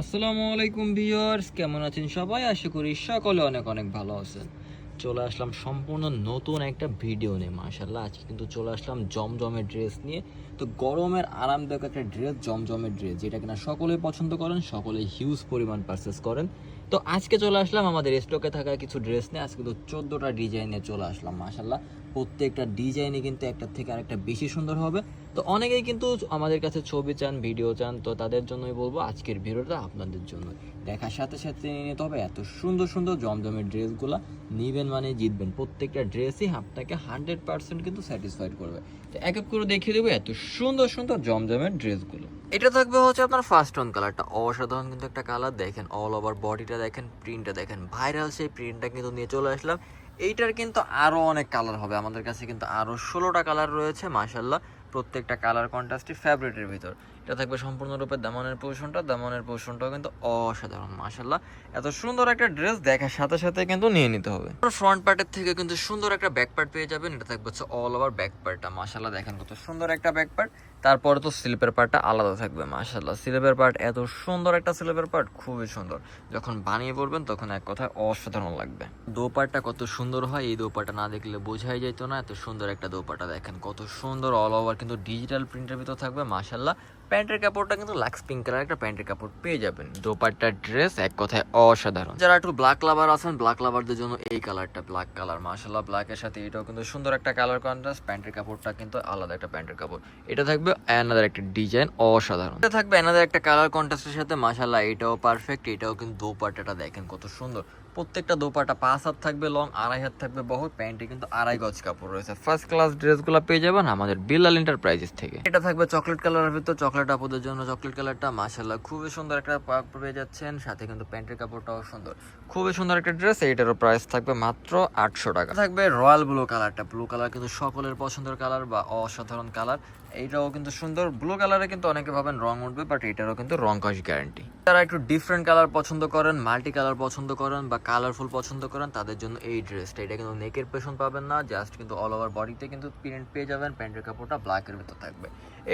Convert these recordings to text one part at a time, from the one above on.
আসসালামু আলাইকুম ভিউয়ার্স, কেমন আছেন সবাই? আশা করি সকলে অনেক অনেক ভালো আছেন। চলে আসলাম সম্পূর্ণ নতুন একটা ভিডিও নিয়ে মাশাল্লাহ আজকে কিন্তু চলে আসলাম জমজমের ড্রেস নিয়ে। তো গরমের আরামদায়ক একটা ড্রেস, জমজমের ড্রেস, যেটা কিনা সকলেই পছন্দ করেন সকলে হিউজ পরিমাণ পারচেস করেন। তো আজকে চলে আসলাম আমাদের স্টকে থাকা কিছু ড্রেস নিয়ে। আজকে তো চোদ্দোটা ডিজাইনে চলে আসলাম মাশাল্লাহ প্রত্যেকটা ডিজাইনে কিন্তু একটা থেকে আরেকটা বেশি সুন্দর হবে। তো অনেকেই কিন্তু আমাদের কাছে ছবি চান ভিডিও চান, তো তাদের জন্যই বলব আজকের ভিডিওটা আপনাদের জন্য দেখার সাথে সাথে নিয়ে নিতে হবে এত সুন্দর সুন্দর জমজমের ড্রেসগুলো নিবেন মানে জিতবেন। প্রত্যেকটা ড্রেসই আপনাকে হান্ড্রেড পার্সেন্ট কিন্তু স্যাটিসফাইড করবে। তো এক এক করে দেখিয়ে দেবো এত সুন্দর সুন্দর জমজমের ড্রেসগুলো এটা থাকবে হচ্ছে আপনার ফার্স্ট অন কালারটা অসাধারণ কিন্তু একটা কালার দেখেন অল ওভার বডিটা দেখেন প্রিন্টটা দেখেন। ভাইরাল সেই প্রিন্টটা কিন্তু নিয়ে চলে আসলাম। এইটার কিন্তু আরও অনেক কালার হবে। আমাদের কাছে কিন্তু আরও ষোলোটা কালার রয়েছে মাশাল্লাহ প্রত্যেকটা কালার কন্ট্রাস্টই ফ্যাব্রিকের ভিতর। এটা থাকবে সম্পূর্ণরূপে দামনের পোষণটা দামনের পোষণটাও কিন্তু অসাধারণ মাশাল্লাহ এত সুন্দর একটা ড্রেস দেখার সাথে সাথে কিন্তু নিয়ে নিতে হবে। ফ্রন্ট পার্টের থেকে কিন্তু সুন্দর একটা ব্যাক পার্ট পেয়ে যাবেন। এটা থাকবে হচ্ছে অল ওভার ব্যাক পার্টটা মাশাল্লাহ দেখেন কত সুন্দর একটা ব্যাক পার্ট তারপরে তো স্লিপের পার্টটা আলাদা থাকবে মাশাল্লাহ স্লিপের পার্ট এত সুন্দর একটা স্লিপের পার্ট খুবই সুন্দর। যখন বানিয়ে পড়বেন তখন এক কথায় অসাধারণ লাগবে। দোপাট্টা কত সুন্দর হয়, এই দোপাট্টা না দেখলে বোঝাই যেত না। এত সুন্দর একটা দোপাট্টা, দেখেন কত সুন্দর অল ওভার কিন্তু ডিজিটাল প্রিন্টের ভিতর থাকবে মাশাল্লাহ প্যান্টের কাপড়টা কিন্তু লাক্স পিঙ্ক কালার, একটা প্যান্টের কাপড় পেয়ে যাবেন। দোপাট্টার ড্রেস, এক কথায় অসাধারণ। যারা একটু ব্ল্যাক লাভার আছেন ব্ল্যাক লাভারদের জন্য এই কালারটা ব্ল্যাক কালার মাশাল্লাহ ব্ল্যাকের সাথে এটাও কিন্তু সুন্দর একটা কালার কন্ট্রাস্ট প্যান্টের কাপড়টা কিন্তু আলাদা একটা প্যান্টের কাপড়। এটা থাকবে অ্যানাদার একটা ডিজাইন অসাধারণ। এটা থাকবে অ্যানাদার একটা কালার কন্ট্রাস্টের সাথে মাশাল্লাহ এটাও পারফেক্ট এটাও কিন্তু দোপাট্টাটা দেখেন কত সুন্দর। প্রত্যেকটা দোপাটা পাঁচ হাত থাকবে লং আড়াই হাত থাকবে বহর, প্যান্টে কিন্তু আড়াই গজ কাপড় রয়েছে। ফার্স্ট ক্লাস ড্রেসগুলো পেয়ে যাবেন আমাদের বিল্লাল এন্টারপ্রাইজেস থেকে। এটা থাকবে চকলেট কালারের ভিতর চকলেট আপুদের জন্য চকলেট কালারটা মাশাল্লাহ খুবই সুন্দর একটা পেয়ে যাচ্ছেন। সাথে কিন্তু প্যান্টের কাপড়টাও সুন্দর। খুবই সুন্দর একটা ড্রেস এইটারও প্রাইস থাকবে মাত্র আটশো টাকা। থাকবে রয়্যাল ব্লু কালারটা ব্লু কালার কিন্তু সকলের পছন্দের কালার বা অসাধারণ কালার এইটাও কিন্তু সুন্দর। ব্লু কালারে কিন্তু অনেকে ভাবেন রং উঠবে বাট এটারও কিন্তু রং কষ গ্যারান্টি যারা একটু ডিফারেন্ট কালার পছন্দ করেন মাল্টি কালার পছন্দ করেন, বা কালারফুল পছন্দ করেন, তাদের জন্য এই ড্রেসটা এটা কিন্তু নেকের পেছন পাবেন না জাস্ট কিন্তু অল ওভার বডিতে কিন্তু প্রিন্ট পেয়ে যাবেন, প্যান্টের কাপড়টা ব্ল্যাকের ভিতর থাকবে।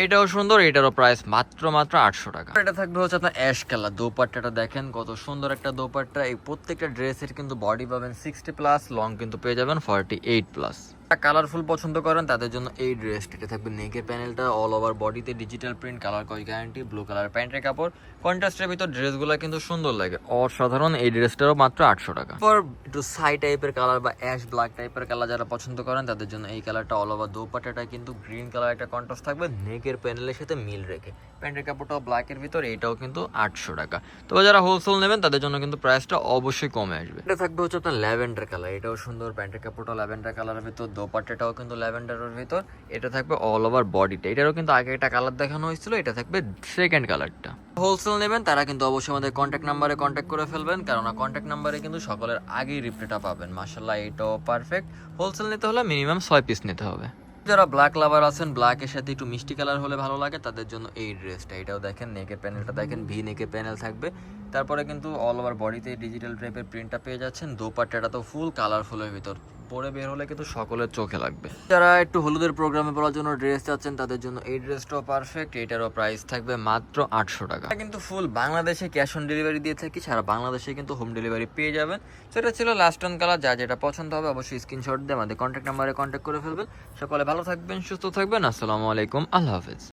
এটাও সুন্দর, এটারও প্রাইস মাত্র মাত্র আটশো টাকা। এটা থাকবে হচ্ছে আপনার অ্যাশ কালার দোপাট্টাটা দেখেন, কত সুন্দর একটা দোপাট্টা। এই প্রত্যেকটা ড্রেসের কিন্তু বডি পাবেন সিক্সটি প্লাস লং কিন্তু পেয়ে যাবেন ফর্টি এইট প্লাস কালারফুল পছন্দ করেন, তাদের জন্য এই ড্রেসটা এটা থাকবে নেকের প্যানেলটা অল ওভার বডিতে ডিজিটাল প্রিন্ট কালার কয় গ্যারান্টি ব্লু কালার প্যান্টের কাপড়। কন্ট্রাস্টের ভিতর ড্রেসগুলো কিন্তু সুন্দর লাগে। অসাধারণ, এই ড্রেসটারও মাত্র আটশো টাকা। পর একটু সাই টাইপের কালার বা অ্যাশ ব্ল্যাক টাইপের কালার যারা পছন্দ করেন, তাদের জন্য এই কালারটা অল ওভার দোপাটাটা কিন্তু গ্রিন কালার একটা কন্ট্রাস্ট থাকবে নেকের প্যানেলের সাথে মিল রেখে। প্যান্টের কাপড়টাও ব্ল্যাকের ভিতর এইটাও কিন্তু আটশো টাকা। তবে যারা হোলসেল নেবেন, তাদের জন্য কিন্তু প্রাইসটা অবশ্যই কমে আসবে। এটা থাকবে হচ্ছে আপনার ল্যাভেন্ডার কালার এটাও সুন্দর প্যান্টের কাপড়টা ল্যাভেন্ডার কালারের ভিতর দোপাট্টাটাও কিন্তু ল্যাভেন্ডারের ভিতর। এটা থাকবে অল ওভার বডিটা এটারও কিন্তু আগে একটা কালার দেখানো হয়েছিল, এটা থাকবে সেকেন্ড কালারটা হোলসেল নেবেন, তারা কিন্তু অবশ্যই আমাদের কন্ট্যাক্ট নাম্বারে কন্ট্যাক্ট করে ফেলবেন কারণ কন্ট্যাক্ট নাম্বারে কিন্তু সকলের আগেই রিপ্লেটা পাবেন। মার্শাল্লাহ এটাও পারফেক্ট হোলসেল নিতে হলে মিনিমাম ছয় পিস নিতে হবে। যারা ব্ল্যাক লাভার আছেন ব্ল্যাকের সাথে একটু মিষ্টি কালার হলে ভালো লাগে, তাদের জন্য এই ড্রেসটা এটাও দেখেন নেকের প্যানেলটা দেখেন ভি নেকের প্যানেল থাকবে। তারপরে কিন্তু অল ওভার বডিতে ডিজিটাল টাইপের প্রিন্টটা পেয়ে যাচ্ছেন। দোপাট্টাটা তো ফুল কালারফুলের ভিতর। পরে বের হলে কিন্তু সকলের চোখে লাগবে। যারা একটু হলুদের প্রোগ্রামে পড়ার জন্য ড্রেস চাচ্ছেন, তাদের জন্য এই ড্রেসটাও পারফেক্ট এটারও প্রাইস থাকবে মাত্র আটশো টাকা। কিন্তু ফুল বাংলাদেশে ক্যাশ অন ডেলিভারি দিয়ে থাকি, সারা বাংলাদেশে কিন্তু হোম ডেলিভারি পেয়ে যাবেন। সেটা ছিল লাস্ট অন কালার যা যেটা পছন্দ হবে অবশ্যই স্ক্রিনশট দিয়ে আমাদের কন্ট্যাক্ট নাম্বারে কন্ট্যাক্ট করে ফেলবেন। সকলে ভালো থাকবেন, সুস্থ থাকবেন, আসসালামু আলাইকুম, আল্লাহ হাফেজ।